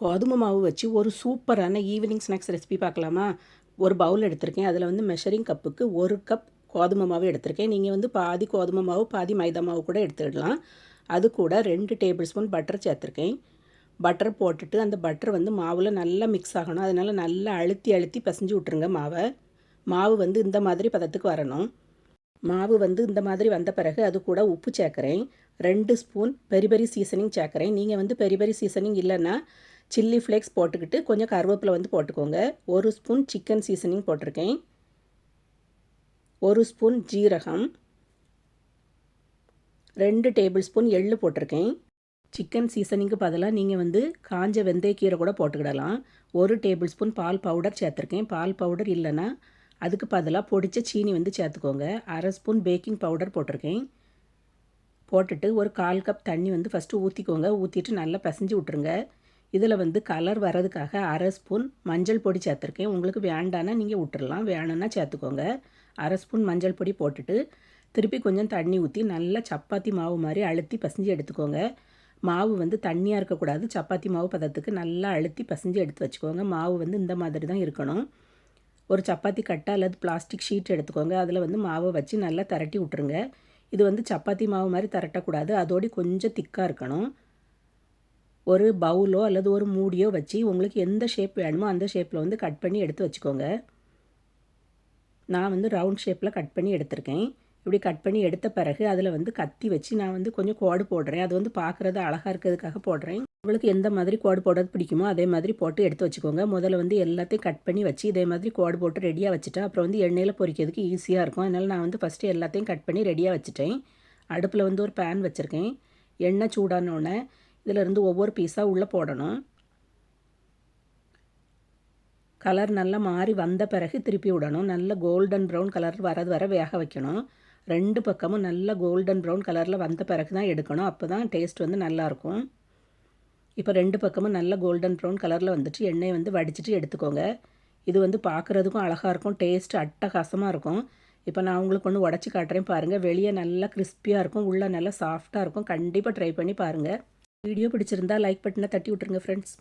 கோதுமை மாவு வச்சு ஒரு சூப்பரான ஈவினிங் ஸ்நாக்ஸ் ரெசிபி பார்க்கலாமா? ஒரு பவுல் எடுத்திருக்கேன். அதில் வந்து மெஷரிங் கப்புக்கு ஒரு கப் கோதுமை மாவு எடுத்திருக்கேன். நீங்கள் வந்து பாதி கோதுமை மாவு பாதி மைதா மாவு கூட எடுத்துடலாம். அது கூட ரெண்டு டேபிள் ஸ்பூன் பட்டர் சேர்த்துருக்கேன். பட்டர் போட்டுட்டு அந்த பட்டர் வந்து மாவில் நல்லா மிக்ஸ் ஆகணும். அதனால் நல்லா அழுத்தி அழுத்தி பிசைஞ்சு விட்ருங்க மாவை. மாவு வந்து இந்த மாதிரி பதத்துக்கு வரணும். மாவு வந்து இந்த மாதிரி வந்த பிறகு அது கூட உப்பு சேர்க்குறேன். ரெண்டு ஸ்பூன் பெரி பெரி சீசனிங் சேர்க்குறேன். நீங்கள் வந்து பெரி பெரி சீசனிங் இல்லைன்னா சில்லி ஃப்ளேக்ஸ் போட்டுக்கிட்டு கொஞ்சம் கருவேப்பிலை வந்து போட்டுக்கோங்க. ஒரு ஸ்பூன் சிக்கன் சீசனிங் போட்டிருக்கேன். ஒரு ஸ்பூன் ஜீரகம். ரெண்டு டேபிள் ஸ்பூன் எள்ளு போட்டிருக்கேன். சிக்கன் சீசனிங்க்கு பதிலாக நீங்கள் வந்து காஞ்ச வெந்தயக்கீரை கூட போட்டுக்கிடலாம். ஒரு டேபிள் ஸ்பூன் பால் பவுடர் சேர்த்துருக்கேன். பால் பவுடர் இல்லைன்னா அதுக்கு பதிலாக பொடிச்ச சீனி வந்து சேர்த்துக்கோங்க. அரை ஸ்பூன் பேக்கிங் பவுடர் போட்டிருக்கேன். போட்டுட்டு ஒரு கால் கப் தண்ணி வந்து ஃபஸ்ட்டு ஊற்றிக்கோங்க ஊற்றிட்டு நல்லா பிசைஞ்சு விட்ருங்க இதில் வந்து கலர் வர்றதுக்காக அரை ஸ்பூன் மஞ்சள் பொடி சேர்த்துருக்கேன். உங்களுக்கு வேண்டானா நீங்கள் விட்டுறலாம். வேணும்னா சேர்த்துக்கோங்க. அரை ஸ்பூன் மஞ்சள் பொடி போட்டுட்டு திருப்பி கொஞ்சம் தண்ணி ஊற்றி நல்லா சப்பாத்தி மாவு மாதிரி அழுத்தி பசஞ்சு எடுத்துக்கோங்க. மாவு வந்து தண்ணியாக இருக்கக்கூடாது. சப்பாத்தி மாவு பதத்துக்கு நல்லா அழுத்தி பசஞ்சு எடுத்து வச்சுக்கோங்க. மாவு வந்து இந்த மாதிரி தான் இருக்கணும். ஒரு சப்பாத்தி கட்டை அல்லது பிளாஸ்டிக் ஷீட் எடுத்துக்கோங்க. அதில் வந்து மாவை வச்சு நல்லா திரட்டி விட்ருங்க இது வந்து சப்பாத்தி மாவு மாதிரி திரட்டக்கூடாது. அதோடு கொஞ்சம் திக்காக இருக்கணும். ஒரு பவுலோ அல்லது ஒரு மூடியோ வச்சு உங்களுக்கு எந்த ஷேப் வேணுமோ அந்த ஷேப்பில் வந்து கட் பண்ணி எடுத்து வச்சுக்கோங்க. நான் வந்து ரவுண்ட் ஷேப்பில் கட் பண்ணி எடுத்திருக்கேன். இப்படி கட் பண்ணி எடுத்த பிறகு அதில் வந்து கத்தி வச்சு நான் வந்து கொஞ்சம் கோடு போடுறேன். அது வந்து பார்க்குறது அழகாக இருக்கிறதுக்காக போடுறேன். உங்களுக்கு எந்த மாதிரி கோடு போடுறது பிடிக்குமோ அதே மாதிரி போட்டு எடுத்து வச்சுக்கோங்க. முதல்ல வந்து எல்லாத்தையும் கட் பண்ணி வச்சு இதே மாதிரி கோடு போட்டு ரெடியாக வச்சுட்டேன் அப்புறம் வந்து எண்ணெயில் பொரிக்கிறதுக்கு ஈஸியாக இருக்கும். அதனால் நான் வந்து ஃபஸ்ட்டு எல்லாத்தையும் கட் பண்ணி ரெடியாக வச்சுட்டேன். அடுப்பில் வந்து ஒரு பேன் வச்சுருக்கேன். எண்ணெய் சூடானோடனே இதிலிருந்து ஒவ்வொரு பீஸாக உள்ளே போடணும். கலர் நல்லா மாறி வந்த பிறகு திருப்பி விடணும். நல்ல கோல்டன் ப்ரௌன் கலர் வரது வர வேக வைக்கணும். ரெண்டு பக்கமும் நல்ல கோல்டன் ப்ரௌன் கலரில் வந்த பிறகு தான் எடுக்கணும். அப்போ தான் டேஸ்ட் வந்து நல்லாயிருக்கும் இப்போ ரெண்டு பக்கமும் நல்ல கோல்டன் ப்ரௌன் கலரில் வந்துட்டு எண்ணெயை வந்து வடிச்சிட்டு எடுத்துக்கோங்க. இது வந்து பார்க்குறதுக்கும் அழகாக இருக்கும். டேஸ்ட் அட்டகாசமாக இருக்கும். இப்போ நான் உங்களுக்கு ஒன்று உடச்சி காட்டுறேன் பாருங்கள் வெளியே நல்லா கிறிஸ்பியாக இருக்கும். உள்ளே நல்லா சாஃப்டாக இருக்கும். கண்டிப்பாக ட்ரை பண்ணி பாருங்கள் வீடியோ பிடிச்சிருந்தா லைக் பட்டனை தட்டி விட்ருங்க ஃப்ரெண்ட்ஸ்